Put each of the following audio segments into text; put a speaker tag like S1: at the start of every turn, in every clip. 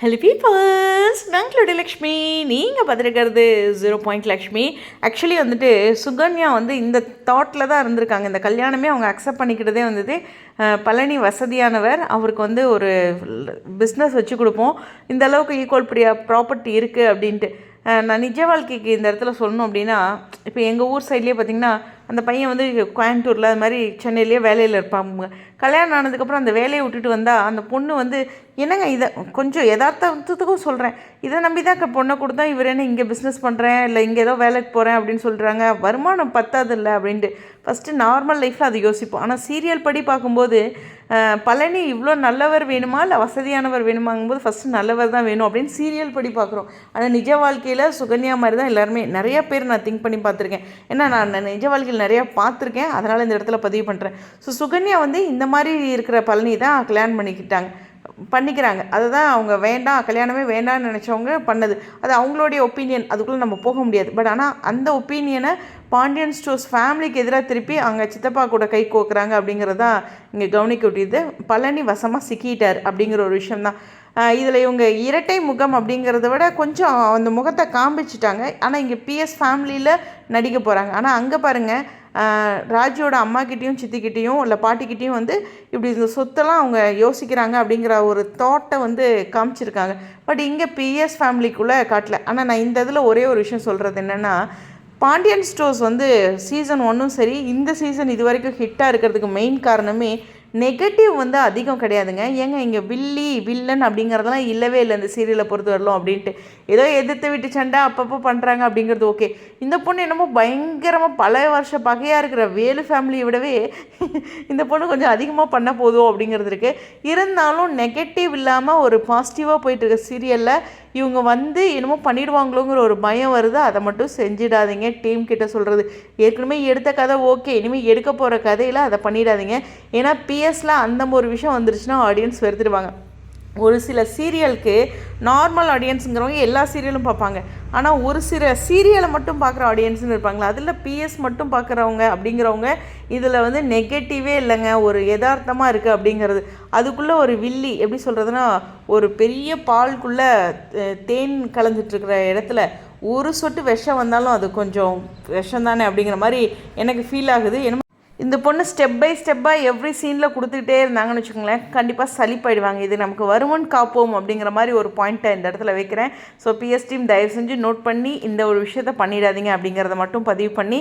S1: Hello peepers நாங்களோட லக்ஷ்மி. நீங்கள் பார்த்துருக்கிறது ஜீரோ பாயிண்ட் லக்ஷ்மி. ஆக்சுவலி வந்துட்டு சுகன்யா வந்து இந்த தாட்டில் தான் இருந்திருக்காங்க. இந்த கல்யாணமே அவங்க அக்செப்ட் பண்ணிக்கிட்டதே வந்துட்டு பழனி வசதியானவர். அவருக்கு வந்து ஒரு பிஸ்னஸ் வச்சு கொடுப்போம். இந்த அளவுக்கு ஈக்குவல் பிரியா ப்ராப்பர்ட்டி இருக்குது அப்படின்ட்டு. நான் நிஜ வாழ்க்கைக்கு இந்த இடத்துல சொல்லணும் அப்படின்னா இப்போ எங்கள் ஊர் சைட்லேயே பார்த்தீங்கன்னா அந்த பையன் வந்து கோயம்புத்தூரில் அது மாதிரி சென்னையிலேயே வேலையில் இருப்பாங்க கல்யாணம் ஆனதுக்கப்புறம் அந்த வேலையை விட்டுட்டு வந்தால் அந்த பொண்ணு வந்து என்னங்க இதை கொஞ்சம் யதார்த்தத்துக்கும் சொல்கிறேன் இதை நம்பி தான் பொண்ணை கொடுத்தா இவர் என்ன இங்கே பிஸ்னஸ் பண்ணுறேன் இல்லை இங்கே ஏதோ வேலைக்கு போகிறேன் அப்படின்னு சொல்கிறாங்க வருமானம் பத்தாது இல்லை அப்படின்ட்டு ஃபஸ்ட்டு நார்மல் லைஃப்பில் அது யோசிப்போம். ஆனால் சீரியல் படி பார்க்கும்போது பழனி இவ்வளோ நல்லவர் வேணுமா? இல்லை வசதியானவர் வேணுமாங்கும்போது ஃபஸ்ட்டு நல்லவர் தான் வேணும். அப்படின்னு சீரியல் படி பார்க்குறோம். ஆனால் நிஜ வாழ்க்கையில் சுகன்யா மாதிரி தான் எல்லாருமே. நிறையா பேர் நான் திங்க் பண்ணி பார்த்துருக்கேன். ஏன்னா நான் நிஜ வாழ்க்கையில் நிறையா பார்த்துருக்கேன். அதனால் இந்த இடத்துல பதிவு பண்ணுறேன் ஸோ சுகன்யா வந்து இந்த மாதிரி இருக்கிற பழனி தான் கல்யாணம் பண்ணிக்கிட்டாங்க. பண்ணிக்கிறாங்க. அதுதான் அவங்க வேண்டாம் கல்யாணமே வேண்டாம்னு நினச்சவங்க பண்ணது. அது அவங்களுடைய ஒப்பீனியன் அதுக்குள்ளே நம்ம போக முடியாது. பட் ஆனால் அந்த ஒப்பீனியனை பாண்டியன் ஸ்டோர்ஸ் ஃபேமிலிக்கு எதிராக திருப்பி அங்கே சித்தப்பா கூட கை கோக்குறாங்க அப்படிங்கிறதா இங்கே கவனிக்க விட்டியது பழனி வசமாக சிக்கிட்டார் அப்படிங்கிற ஒரு விஷயம்தான். இதில் இவங்க இரட்டை முகம் அப்படிங்கிறத விட கொஞ்சம் அந்த முகத்தை காமிச்சிட்டாங்க ஆனால் இங்கே பிஎஸ் ஃபேமிலியில் நடிக்க போகிறாங்க ஆனால் அங்கே பாருங்கள் ராஜோட அம்மாக்கிட்டேயும் சித்திக்கிட்டேயும் இல்லை பாட்டிக்கிட்டேயும் வந்து இப்படி இந்த சொத்தெல்லாம் அவங்க யோசிக்கிறாங்க அப்படிங்கிற ஒரு தாட்டை வந்து காமிச்சிருக்காங்க. பட் இங்கே பிஎஸ் ஃபேமிலிக்குள்ளே காட்டல. ஆனால் நான் இந்த இதில் ஒரே ஒரு விஷயம் சொல்கிறது என்னென்னா பாண்டியன் ஸ்டோர்ஸ் வந்து சீசன் ஒன்றும் சரி இந்த சீசன் இது வரைக்கும் ஹிட்டாக இருக்கிறதுக்கு மெயின் காரணமே நெகட்டிவ் வந்து அதிகம் கிடையாதுங்க. ஏங்க இங்கே வில்லி வில்லன் அப்படிங்கிறதெல்லாம் இல்லவே இல்லை இந்த சீரியலை பொறுத்து வரலாம் அப்படின்ட்டு. ஏதோ எதிர்த்து விட்டு சண்டை அப்பப்போ பண்ணுறாங்க அப்படிங்கிறது ஓகே இந்த பொண்ணு என்னமோ பயங்கரமாக பல வருஷ பகையாக இருக்கிற வேலு ஃபேமிலியை விடவே இந்த பொண்ணு கொஞ்சம் அதிகமாக பண்ண போதும் அப்படிங்கிறது இருக்குது இருந்தாலும் நெகட்டிவ் இல்லாமல் ஒரு பாசிட்டிவாக போயிட்டுருக்க சீரியலில் இவங்க வந்து என்னமோ பண்ணிடுவாங்களோங்கிற ஒரு பயம் வருது. அதை மட்டும் செஞ்சிடாதீங்க. டீம் கிட்ட சொல்கிறது ஏற்கனவே எடுத்த கதை ஓகே. இனிமேல் எடுக்க போகிற கதையில் அதை பண்ணிடாதீங்க. ஏன்னா பிஎஸ்ல அந்த ஒரு விஷயம் வந்துருச்சுன்னா ஆடியன்ஸ் வெறுத்துடுவாங்க. ஒரு சில சீரியலுக்கு நார்மல் ஆடியன்ஸுங்கிறவங்க எல்லா சீரியலும் பார்ப்பாங்க. ஆனால் ஒரு சில சீரியலை மட்டும் பார்க்குற ஆடியன்ஸ்னு இருப்பாங்களா? அதில் பிஎஸ் மட்டும் பார்க்குறவங்க அப்படிங்கிறவங்க இதில் வந்து நெகட்டிவே இல்லைங்க. ஒரு யதார்த்தமாக இருக்குது அப்படிங்கிறது. அதுக்குள்ளே ஒரு வில்லி எப்படி சொல்கிறதுனா ஒரு பெரிய பால்குள்ளே தேன் கலந்துட்டுருக்கிற இடத்துல ஒரு சொட்டு விஷம் வந்தாலும் அது கொஞ்சம் விஷம் தானே அப்படிங்கிற மாதிரி எனக்கு ஃபீல் ஆகுது. என்ன இந்த பொண்ணு ஸ்டெப் பை ஸ்டெப்பாக எவ்ரி சீனில் கொடுத்துக்கிட்டே இருந்தாங்கன்னு வச்சுக்கோங்களேன். கண்டிப்பாக சலிப்பாயிடுவாங்க இது நமக்கு வருமன் காப்போம் அப்படிங்கிற மாதிரி ஒரு பாயிண்ட்டை இந்த இடத்துல வைக்கிறேன். ஸோ பிஎஸ் டீம் தயவு செஞ்சு நோட் பண்ணி இந்த ஒரு விஷயத்த பண்ணிடாதீங்க அப்படிங்கிறத மட்டும் பதிவு பண்ணி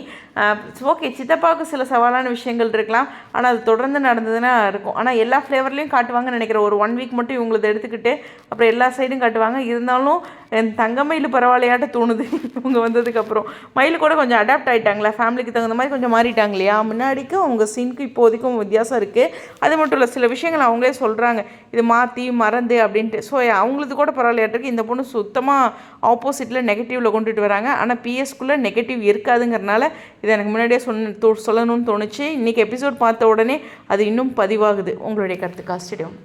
S1: ஓகே சித்தப்பாவுக்கு சில சவாலான விஷயங்கள் இருக்கலாம். ஆனால் அது தொடர்ந்து நடந்ததுன்னா இருக்கும். ஆனால் எல்லா ஃப்ளேவர்லேயும் காட்டுவாங்கன்னு நினைக்கிறேன். ஒரு ஒன் வீக் மட்டும் இவங்களது எடுத்துக்கிட்டு அப்புறம் எல்லா சைடும் காட்டுவாங்க. இருந்தாலும் என் தங்கமயில் பரவாயில்லையாட்ட தோணுது. இவங்க வந்ததுக்கப்புறம். மயில் கூட கொஞ்சம் அடாப்ட் ஆகிட்டாங்களா ஃபேமிலிக்கு தகுந்த மாதிரி கொஞ்சம் மாறிட்டாங்க இல்லையா முன்னாடிக்கும் அவங்க சீனுக்கு இப்போதைக்கும் வித்தியாசம் இருக்குது அது மட்டும் இல்லை சில விஷயங்கள் அவங்களே சொல்கிறாங்க இது மாற்றி மறந்து அப்படின்ட்டு. ஸோ அவங்களது கூட பரவாயில்லையாட்டிருக்கு இந்த பொண்ணு சுத்தமாக ஆப்போசிட்டில் நெகட்டிவில் கொண்டுட்டு வராங்க. ஆனால் பிஎஸ்குள்ளே நெகட்டிவ் இருக்காதுங்கிறனால இதை எனக்கு முன்னாடியே சொன்ன சொல்லணும்னு தோணுச்சு. இன்றைக்கி எபிசோட் பார்த்த உடனே அது இன்னும் பதிவாகுது. உங்களுடைய கருத்து காஸ்டிடியம்